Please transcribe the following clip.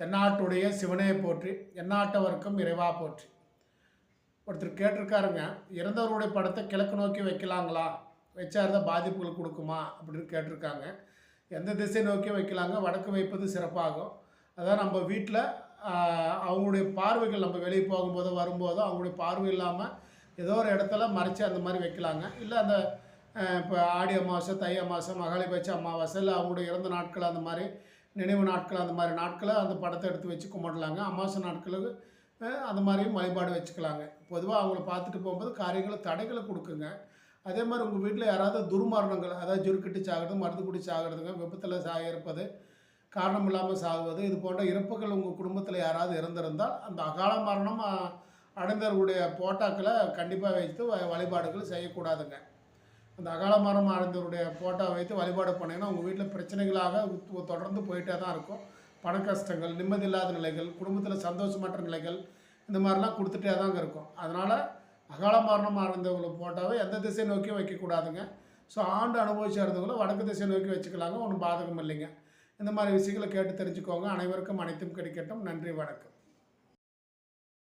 தென்னாட்டுடைய சிவனையை போற்றி எந்நாட்டவருக்கும் இறைவா போற்றி. ஒருத்தர் கேட்டிருக்காருங்க இறந்தவருடைய படத்தை கிழக்கு நோக்கி வைக்கலாங்களா? வச்சா இருந்தால் பாதிப்புகள் கொடுக்குமா? அப்படின்னு கேட்டிருக்காங்க. எந்த திசை நோக்கி வைக்கலாங்க? வடக்கு வைப்பது சிறப்பாகும். அதான் நம்ம வீட்டில் அவங்களுடைய பார்வைகள் நம்ம வெளியே போகும்போதோ வரும்போதோ அவங்களுடைய பார்வை இல்லாமல் ஏதோ ஒரு இடத்துல மறைச்சி அந்த மாதிரி வைக்கலாங்க. இல்லை அந்த இப்போ ஆடி அமாவாசை தை அமாவாசை மகாலிபட்ச அமாவாசை இல்லை அவங்களுடைய இறந்த நாட்கள் அந்த மாதிரி நினைவு நாட்கள் அந்த மாதிரி நாட்களை அந்த படத்தை எடுத்து வச்சு கும்பிடலாங்க. அமாவாசை நாட்களுக்கு அந்த மாதிரியும் வழிபாடு வச்சுக்கலாங்க. பொதுவாக அவங்கள பார்த்துட்டு போகும்போது காரியங்களை தடைகளை கொடுக்குங்க. அதே மாதிரி உங்கள் வீட்டில் யாராவது துர்மரணங்கள் அதாவது ஜுருக்கிட்டு சாகிறது மருந்து குடி சாகிறதுங்க விபத்தில் சாக இருப்பது காரணம் இல்லாமல் சாகுவது இது போன்ற இறப்புகள் உங்கள் குடும்பத்தில் யாராவது இறந்திருந்தால் அந்த அகால மரணம் அடைந்தவர்களுடைய போட்டாக்களை கண்டிப்பாக வைத்து வ- வழிபாடுகள் செய்யக்கூடாதுங்க. அந்த அகால மரம் அடைந்தவருடைய போட்டோ வைத்து வழிபாடு பண்ணிங்கன்னா உங்கள் வீட்டில் பிரச்சனைகளாக தொடர்ந்து போயிட்டே தான் இருக்கும். பண கஷ்டங்கள் நிம்மதி இல்லாத நிலைகள் குடும்பத்தில் சந்தோஷமற்ற நிலைகள் இந்த மாதிரிலாம் கொடுத்துட்டே தாங்க இருக்கும். அதனால் அகால மரணம் அடைந்தவங்களை போட்டாவே எந்த திசை நோக்கியும் வைக்கக்கூடாதுங்க ஸோ ஆண்டு அனுபவிச்சு வடக்கு திசை நோக்கி வச்சுக்கலாங்க. ஒன்றும் பாதகம் இல்லைங்க. இந்த மாதிரி விஷயங்களை கேட்டு தெரிஞ்சுக்கோங்க. அனைவருக்கும் அனைத்தும் கிடைக்கட்டும். நன்றி வணக்கம்.